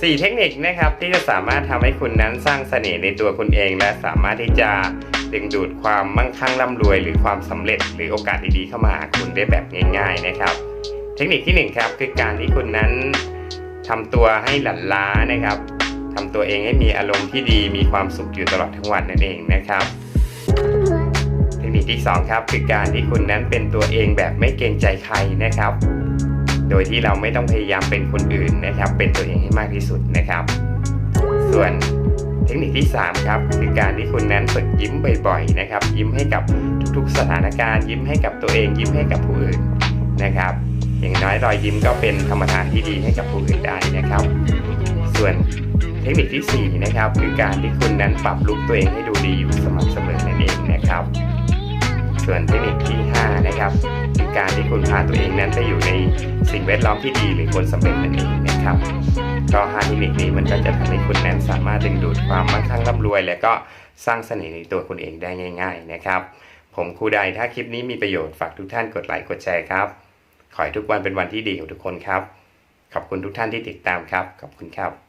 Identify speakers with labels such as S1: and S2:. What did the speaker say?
S1: สี่เทคนิคนะครับที่จะสามารถทำให้คุณนั้นสร้างเสน่ห์ในตัวคุณเอง และสามารถที่จะดึงดูดความมั่งคั่งร่ำรวย หรือความสำเร็จ หรือโอกาสดีๆเข้ามาหาคุณได้แบบง่าย ๆนะครับ เทคนิคที่หนึ่งครับคือการที่คุณนั้นทำตัวให้หลั่นล้านะครับทำตัวเองให้มีอารมณ์ที่ดีมีความสุขอยู่ตลอดทั้งวันนั่นเองนะครับ เทคนิคที่สองครับคือการที่คุณนั้นเป็นตัวเองแบบไม่เกรงใจใครนะครับ โดยที่เราไม่ต้องพยายามเป็นคนอื่นนะครับ เป็นตัวเองให้มากที่สุดนะครับ ส่วนเทคนิคที่ 3 ครับ คือการที่คุณนั้นฝึกยิ้มบ่อยๆนะครับ ยิ้มให้กับทุกๆสถานการณ์ ยิ้มให้กับตัวเอง ยิ้มให้กับผู้อื่นนะครับ อย่างน้อยรอยยิ้มก็เป็นธรรมทานที่ดีให้กับผู้อื่นได้นะครับ ส่วนเทคนิคที่ 4 นะครับ คือการที่คุณนั้นปรับลุคตัวเองให้ดูดีอยู่สม่ำเสมอนั่นเองนะครับ ส่วนเทคนิคที่ นะครับคือการที่คุณพาตัวเองนั้นไปอยู่ในสิ่งแวดล้อมที่ดีหรือคนสำเร็จนั่นเองนะครับก็5เทคนิคนี้มันก็จะทำให้คุณนั้นสามารถดึงดูดความมั่งคั่งร่ำรวย และก็สร้างเสน่ห์ในตัวคุณเองได้ง่าย ๆนะครับ ผมครูใดถ้าคลิปนี้มีประโยชน์ฝากทุกท่านกดไลค์กดแชร์ครับ ขอให้ทุกวันเป็นวันที่ดีของทุกคนครับ ขอบคุณทุกท่านที่ติดตามครับ ขอบคุณครับ